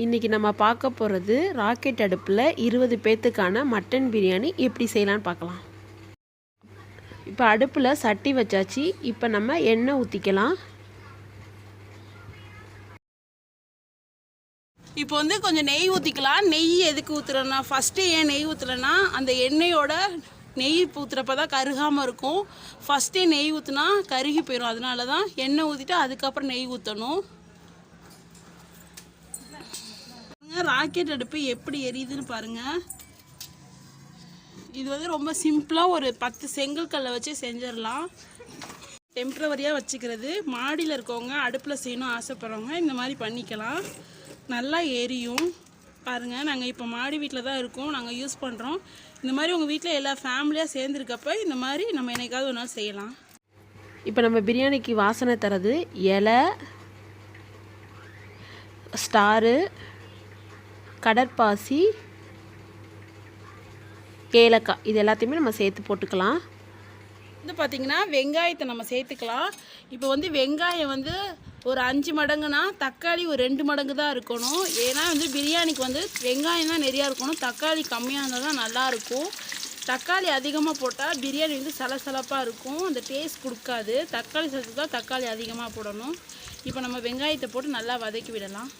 இன்றைக்கி நம்ம பார்க்க போகிறது ராக்கெட் அடுப்பில் இருபது பேத்துக்கான மட்டன் பிரியாணி எப்படி செய்யலான்னு பார்க்கலாம். இப்போ அடுப்பில் சட்டி வச்சாச்சு. இப்போ நம்ம எண்ணெய் ஊற்றிக்கலாம் இப்போ வந்து கொஞ்சம் நெய் ஊற்றிக்கலாம் நெய் எதுக்கு ஊற்றுறேன்னா ஃபஸ்ட்டு ஏன் நெய் ஊற்றுறேன்னா அந்த எண்ணெயோட நெய் ஊற்றுறப்ப தான் கருகாமல் இருக்கும் ஃபஸ்ட்டே நெய் ஊற்றுனா கருகி போயிடும் அதனால தான் எண்ணெய் ஊற்றிட்டு அதுக்கப்புறம் நெய் ஊற்றணும் ராக்கெட் அடுப்பு எப்படி எரியுதுன்னு பாருங்கள் இது வந்து ரொம்ப சிம்பிளாக ஒரு பத்து செங்கல் கல்லை வச்சு செஞ்சிடலாம். டெம்ப்ரவரியாக வச்சுக்கிறது. மாடியில் இருக்கவங்க அடுப்பில் செய்யணும் ஆசைப்பட்றவங்க இந்த மாதிரி பண்ணிக்கலாம். நல்லா எரியும். பாருங்கள் நாங்கள் இப்போ மாடி வீட்டில் தான் இருக்கோம். நாங்கள் யூஸ் பண்ணுறோம் இந்த மாதிரி உங்கள் வீட்டில் எல்லா ஃபேமிலியாக சேர்ந்துருக்கப்ப இந்த மாதிரி நம்ம என்னைக்காவது ஒரு நாள் செய்யலாம். இப்போ நம்ம பிரியாணிக்கு வாசனை தரது இலை ஸ்டாரு கடற்பாசி ஏலக்காய் இது எல்லாத்தையுமே நம்ம சேர்த்து போட்டுக்கலாம். வந்து பார்த்திங்கன்னா வெங்காயத்தை நம்ம சேர்த்துக்கலாம். இப்போ வந்து வெங்காயம் வந்து ஒரு அஞ்சு மடங்குனா தக்காளி ஒரு ரெண்டு மடங்கு தான் இருக்கணும். ஏன்னா வந்து பிரியாணிக்கு வந்து வெங்காயம் தான் நிறையா இருக்கணும். தக்காளி கம்மியாக இருந்தால் தான் நல்லாயிருக்கும் தக்காளி அதிகமாக போட்டால் பிரியாணி வந்து சலசலப்பாக இருக்கும். அந்த டேஸ்ட் கொடுக்காது. தக்காளி சேர்த்து தான் தக்காளி அதிகமாக போடணும். இப்போ நம்ம வெங்காயத்தை போட்டு நல்லா வதக்கி விடலாம்.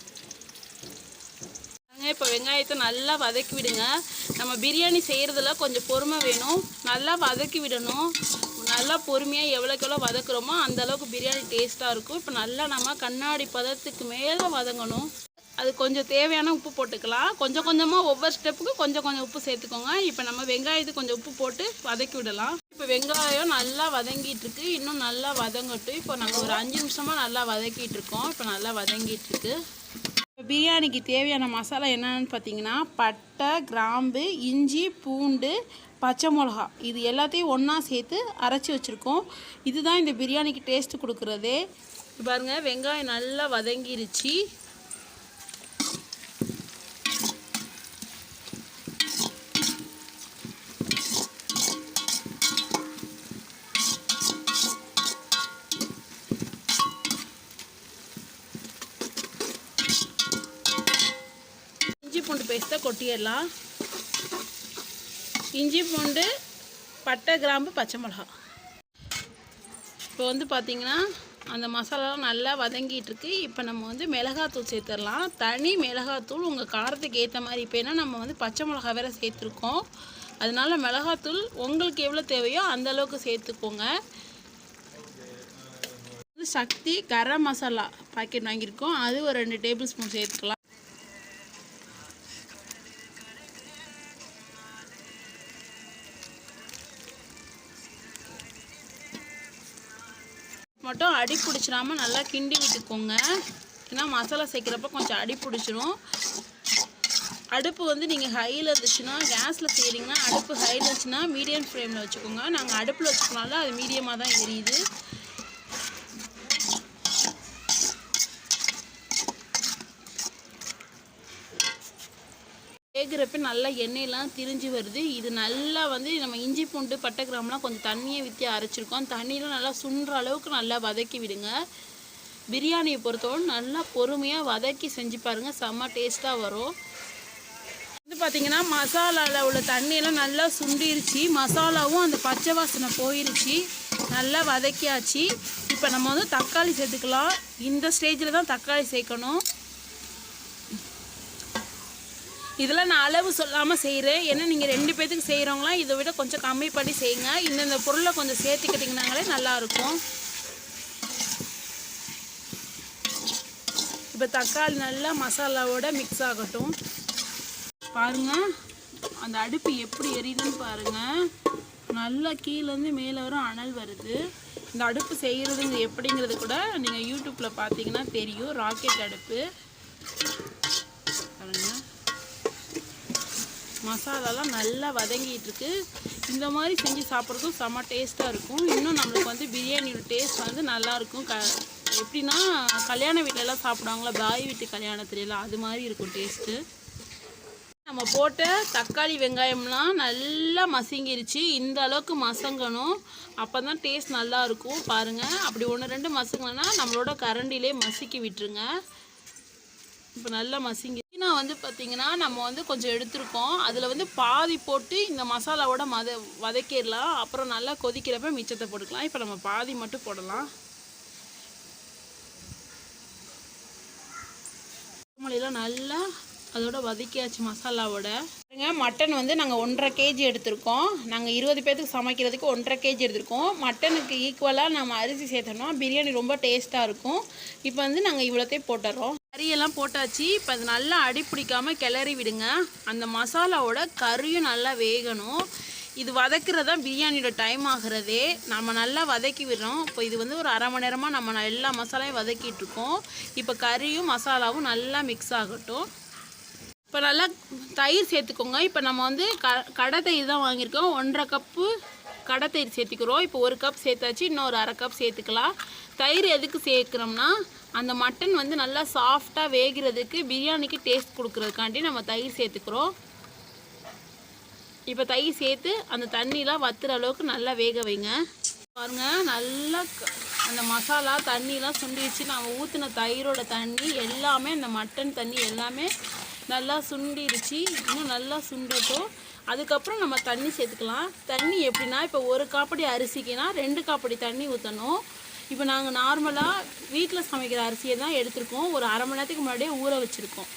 இப்போ வெங்காயத்தை நல்லா வதக்கி விடுங்க. நம்ம பிரியாணி செய்கிறதுல கொஞ்சம் பொறுமை வேணும். நல்லா வதக்கி விடணும். நல்லா பொறுமையாக எவ்வளோக்கு எவ்வளோ வதக்குறோமோ அந்தளவுக்கு பிரியாணி டேஸ்ட்டாக இருக்கும். இப்போ நல்லா நம்ம கண்ணாடி பதத்துக்கு மேலே வதங்கணும். அது கொஞ்சம் தேவையான உப்பு போட்டுக்கலாம். கொஞ்சம் கொஞ்சமாக ஒவ்வொரு ஸ்டெப்புக்கும் கொஞ்சம் கொஞ்சம் உப்பு சேர்த்துக்கோங்க. இப்போ நம்ம வெங்காயத்துக்கு கொஞ்சம் உப்பு போட்டு வதக்கி விடலாம். இப்போ வெங்காயம் நல்லா வதங்கிட்டு இருக்கு. இன்னும் நல்லா வதங்கட்டும். இப்போ நாங்கள் ஒரு அஞ்சு நிமிஷமாக நல்லா வதக்கிட்டு இருக்கோம். இப்போ நல்லா வதங்கிட்டு இருக்கு. பிரியாணிக்கு தேவையான மசாலா என்னென்னு பார்த்தீங்கன்னா பட்டை கிராம்பு இஞ்சி பூண்டு பச்சை மிளகா. இது எல்லாத்தையும் ஒன்றா சேர்த்து அரைச்சி வச்சுருக்கோம். இதுதான் இந்த பிரியாணிக்கு டேஸ்ட் கொடுக்குறதே. பாருங்கள் வெங்காயம் நல்லா வதங்கிருச்சு. பேஸ்ட்டை கொட்டிடலாம் இஞ்சி பூண்டு பட்டை கிராம்பு பச்சை மிளகா. இப்போ வந்து பார்த்திங்கன்னா அந்த மசாலாலாம் நல்லா வதங்கிட்டுருக்கு இப்போ நம்ம வந்து மிளகாத்தூள் சேர்த்துடலாம். தனி மிளகாத்தூள் உங்கள் காரத்துக்கு ஏற்ற மாதிரி. இப்போ ஏன்னா நம்ம வந்து பச்சை மிளகா வேறு சேர்த்துருக்கோம். அதனால மிளகாத்தூள் உங்களுக்கு எவ்வளோ தேவையோ அந்த அளவுக்கு சேர்த்துக்கோங்க. வந்து சக்தி கரம் மசாலா பாக்கெட் வாங்கியிருக்கோம். அது ஒரு ரெண்டு டேபிள் ஸ்பூன் சேர்த்துக்கலாம். மட்டும் அடி பிடிச்சிடாம நல்லா கிண்டி விட்டுக்கோங்க. ஏன்னா மசாலா சேர்க்குறப்ப கொஞ்சம் அடி பிடிச்சிரும். அடுப்பு வந்து நீங்கள் ஹையில் இருந்துச்சுன்னா கேஸில் செய்கிறீங்கன்னா அடுப்பு ஹையில் இருந்துச்சுன்னா மீடியம் ஃப்ளேமில் வச்சுக்கோங்க. நாங்கள் அடுப்பில் வச்சுக்கனால அது மீடியமாக தான் எரியுது. வேகிறப்ப நல்லா எண்ணெயெலாம் திரிஞ்சு வருது. இது நல்லா வந்து நம்ம இஞ்சி பூண்டு பட்டை கிராம்லாம் கொஞ்சம் தண்ணியை விற்றி அரைச்சிருக்கோம். தண்ணியெலாம் நல்லா சுண்டுற அளவுக்கு நல்லா வதக்கி விடுங்க. பிரியாணியை பொறுத்தவரை நல்லா பொறுமையாக வதக்கி செஞ்சு பாருங்கள் செம்ம டேஸ்ட்டாக வரும். வந்து பார்த்திங்கன்னா மசாலாவில் உள்ள தண்ணியெல்லாம் நல்லா சுண்டிருச்சு. மசாலாவும் அந்த பச்சை வாசனை போயிருச்சு. நல்லா வதக்கியாச்சு. இப்போ நம்ம வந்து தக்காளி சேர்த்துக்கலாம். இந்த ஸ்டேஜில் தான் தக்காளி சேர்க்கணும். இதெல்லாம் நான் அளவு சொல்லாமல் செய்கிறேன் ஏன்னா நீங்கள் ரெண்டு பேர்த்துக்கு செய்கிறவங்களாம் இதை விட கொஞ்சம் கம்மி பண்ணி செய்யுங்க இந்தந்த பொருளை கொஞ்சம் சேர்த்துக்கிட்டிங்கனாங்களே நல்லாயிருக்கும் இப்போ தக்காளி நல்லா மசாலாவோட மிக்ஸ் ஆகட்டும். பாருங்கள் அந்த அடுப்பு எப்படி எரியுதுன்னு பாருங்கள் நல்லா கீழேருந்து மேலே வரும் அனல் வருது. இந்த அடுப்பு செய்கிறதுங்க எப்படிங்கிறது கூட நீங்கள் யூடியூப்பில் பார்த்தீங்கன்னா தெரியும். ராக்கெட் அடுப்பு. பாருங்கள் மசாலாலாம் நல்லா வதங்கிட்டு இருக்கு இந்த மாதிரி செஞ்சு சாப்பிட்றதும் செம்ம டேஸ்ட்டாக இருக்கும். இன்னும் நம்மளுக்கு வந்து பிரியாணியோட டேஸ்ட் வந்து நல்லாயிருக்கும் க எப்படின்னா கல்யாண வீட்டிலலாம் சாப்பிடுவாங்களா? பாய் வீட்டு கல்யாணத்துலலாம் அது மாதிரி இருக்கும் டேஸ்ட்டு. நம்ம போட்ட தக்காளி வெங்காயம்லாம் நல்லா மசங்கிருச்சு. இந்த அளவுக்கு மசங்கணும். அப்போ தான் டேஸ்ட் நல்லா இருக்கும் பாருங்கள் அப்படி ஒன்று ரெண்டு மசங்கலைன்னா நம்மளோட கரண்டிலே மசிக்கி விட்டுருங்க. இப்போ நல்லா மசிங்கி நான் வந்து பார்த்தீங்கன்னா நம்ம வந்து கொஞ்சம் எடுத்துருக்கோம் அதில் வந்து பாதி போட்டு இந்த மசாலாவோட மத வதக்கிடலாம். அப்புறம் நல்லா கொதிக்கிறப்ப மிச்சத்தை போட்டுக்கலாம். இப்போ நம்ம பாதி மட்டும் போடலாம். கொத்தமல்லிலாம் நல்லா அதோட வதக்கியாச்சு மசாலாவோட. பாருங்க மட்டன் வந்து நாங்கள் ஒன்றரை கேஜி எடுத்திருக்கோம். நாங்கள் இருபது பேர்த்துக்கு சமைக்கிறதுக்கு ஒன்றரை கேஜி எடுத்திருக்கோம். மட்டனுக்கு ஈக்குவலாக நம்ம அரிசி சேர்த்தோம்னா பிரியாணி ரொம்ப டேஸ்ட்டாக இருக்கும். இப்போ வந்து நாங்கள் இவ்வளோத்தையும் போட்டுறோம். கறியெல்லாம் போட்டாச்சு. இப்போ அது நல்லா அடிப்பிடிக்காமல் கிளறி விடுங்க. அந்த மசாலாவோட கறியும் நல்லா வேகணும். இது வதக்கிறது தான் பிரியாணியோட டைம் ஆகிறதே. நம்ம நல்லா வதக்கி விடுறோம். இப்போ இது வந்து ஒரு அரை மணி நேரமாக நம்ம எல்லா மசாலாயும் வதக்கிட்டுருக்கோம் இப்போ கறியும் மசாலாவும் நல்லா மிக்ஸ் ஆகட்டும். இப்போ நல்லா தயிர் சேர்த்துக்கோங்க. இப்போ நம்ம வந்து க கடை தயிர் தான் வாங்கியிருக்கோம். ஒன்றரை கப்பு கடை தயிர் சேர்த்துக்கிறோம். இப்போ ஒரு கப் சேர்த்தாச்சு இன்னொரு அரை கப் சேர்த்துக்கலாம். தயிர் எதுக்கு சேர்க்குறோம்னா அந்த மட்டன் வந்து நல்லா சாஃப்டாக வேகிறதுக்கு பிரியாணிக்கு டேஸ்ட் கொடுக்குறதுக்காண்டி நம்ம தயிர் சேர்த்துக்கிறோம். இப்போ தயிர் சேர்த்து அந்த தண்ணிலாம் வத்துற அளவுக்கு நல்லா வேக வைங்க. பாருங்க நல்லா அந்த மசாலா தண்ணிலாம் சுண்டிச்சு நம்ம ஊற்றின தயிரோட தண்ணி எல்லாமே அந்த மட்டன் தண்ணி எல்லாமே நல்லா சுண்டிடுச்சு இன்னும் நல்லா சுண்டட்டும். அதுக்கப்புறம் நம்ம தண்ணி சேர்த்துக்கலாம். தண்ணி எப்படின்னா இப்போ ஒரு காப்படி அரிசிக்குனா ரெண்டு காப்படி தண்ணி ஊற்றணும் இப்போ நாங்கள் நார்மலாக வீட்டில் சமைக்கிற அரிசியை தான் எடுத்திருக்கோம். ஒரு அரை மணி நேரத்துக்கு முன்னாடியே ஊற வச்சுருக்கோம்.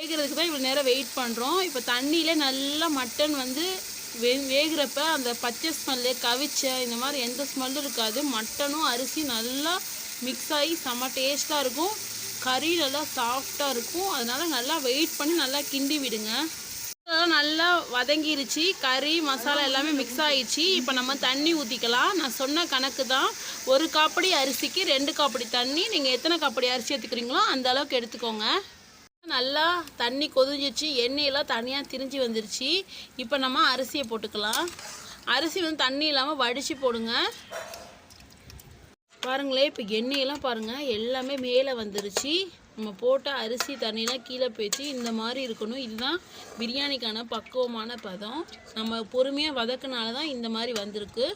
வேகிறதுக்கு தான் இவ்வளோ நேரம் வெயிட் பண்ணுறோம் இப்போ தண்ணியிலே நல்லா மட்டன் வந்து வே வேகிறப்ப அந்த பச்சை ஸ்மெல்லு கவிச்ச இந்த மாதிரி எந்த ஸ்மெல்லும் இருக்காது. மட்டனும் அரிசி நல்லா மிக்ஸ் ஆகி செம்ம டேஸ்ட்டாக இருக்கும். கறி நல்லா சாஃப்டாக இருக்கும். அதனால் நல்லா வெயிட் பண்ணி நல்லா கிண்டி விடுங்க. அதெல்லாம் நல்லா வதங்கிருச்சு. கறி மசாலா எல்லாமே மிக்ஸ் ஆயிடுச்சு. இப்போ நம்ம தண்ணி ஊற்றிக்கலாம் நான் சொன்ன கணக்கு தான். ஒரு காப்படி அரிசிக்கு ரெண்டு காப்படி தண்ணி. நீங்கள் எத்தனை காப்படி அரிசி எடுத்துக்கிறீங்களோ அந்த அளவுக்கு எடுத்துக்கோங்க. நல்லா தண்ணி கொதிஞ்சிச்சு. எண்ணெயெல்லாம் தனியாக திரிஞ்சு வந்துருச்சு. இப்போ நம்ம அரிசியை போட்டுக்கலாம். அரிசி வந்து தண்ணி இல்லாமல் வடித்து போடுங்க. பாருங்களேன் இப்போ எண்ணெயெல்லாம் பாருங்கள் எல்லாமே மேலே வந்துருச்சு. நம்ம போட்ட அரிசி தண்ணியெலாம் கீழே போயிடுச்சு. இந்த மாதிரி இருக்கணும். இதுதான் பிரியாணிக்கான பக்குவமான பதம். நம்ம பொறுமையாக வதக்குனால தான் இந்த மாதிரி வந்திருக்கு.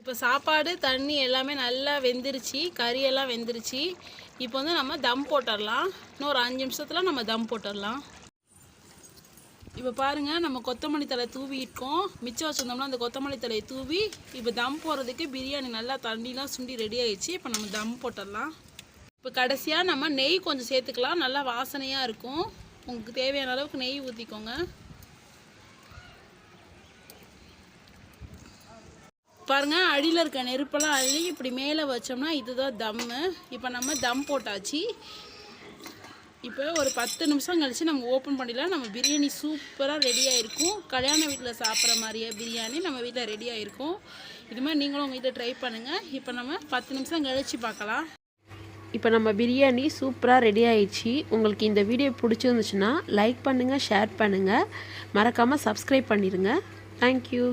இப்போ சாப்பாடு தண்ணி எல்லாமே நல்லா வெந்துருச்சு. கறியெல்லாம் வெந்துருச்சு. இப்போ வந்து நம்ம தம் போட்டுடலாம். இன்னும் ஒரு அஞ்சு நிமிஷத்தில் நம்ம தம் போட்டுடலாம். இப்போ பாருங்க நம்ம கொத்தமல்லி தழை தூவிட்டோம் மிச்சம் வச்சுருந்தோம்னா அந்த கொத்தமல்லி தழையை தூவி இப்போ தம் போடுறதுக்கு பிரியாணி நல்லா தண்ணிலாம் சுண்டி ரெடி ஆயிடுச்சு. இப்போ நம்ம தம் போட்டுடலாம். இப்போ கடைசியாக நம்ம நெய் கொஞ்சம் சேர்த்துக்கலாம். நல்லா வாசனையாக இருக்கும். உங்களுக்கு தேவையான அளவுக்கு நெய் ஊற்றிக்கோங்க பாருங்கள் அடியில் இருக்க நெருப்பெல்லாம் அள்ளி இப்படி மேலே வச்சோம்னா இதுதான் தம்மு. இப்போ நம்ம தம் போட்டாச்சு. இப்போ ஒரு பத்து நிமிஷம் கழித்து நம்ம ஓப்பன் பண்ணிடலாம். நம்ம பிரியாணி சூப்பராக ரெடி ஆயிருக்கும். கல்யாண வீட்டில் சாப்பிட்ற மாதிரியே பிரியாணி நம்ம வீட்டில் ரெடி ஆயிருக்கும். இது மாதிரி நீங்களும் உங்கள் வீட்டில் ட்ரை பண்ணுங்கள் இப்போ நம்ம பத்து நிமிஷம் கழிச்சு பார்க்கலாம். இப்போ நம்ம பிரியாணி சூப்பராக ரெடி ஆயிடுச்சு. உங்களுக்கு இந்த வீடியோ பிடிச்சிருந்துச்சுன்னா லைக் பண்ணுங்கள் ஷேர் பண்ணுங்கள் மறக்காமல் சப்ஸ்கிரைப் பண்ணிடுங்க. தேங்க்யூ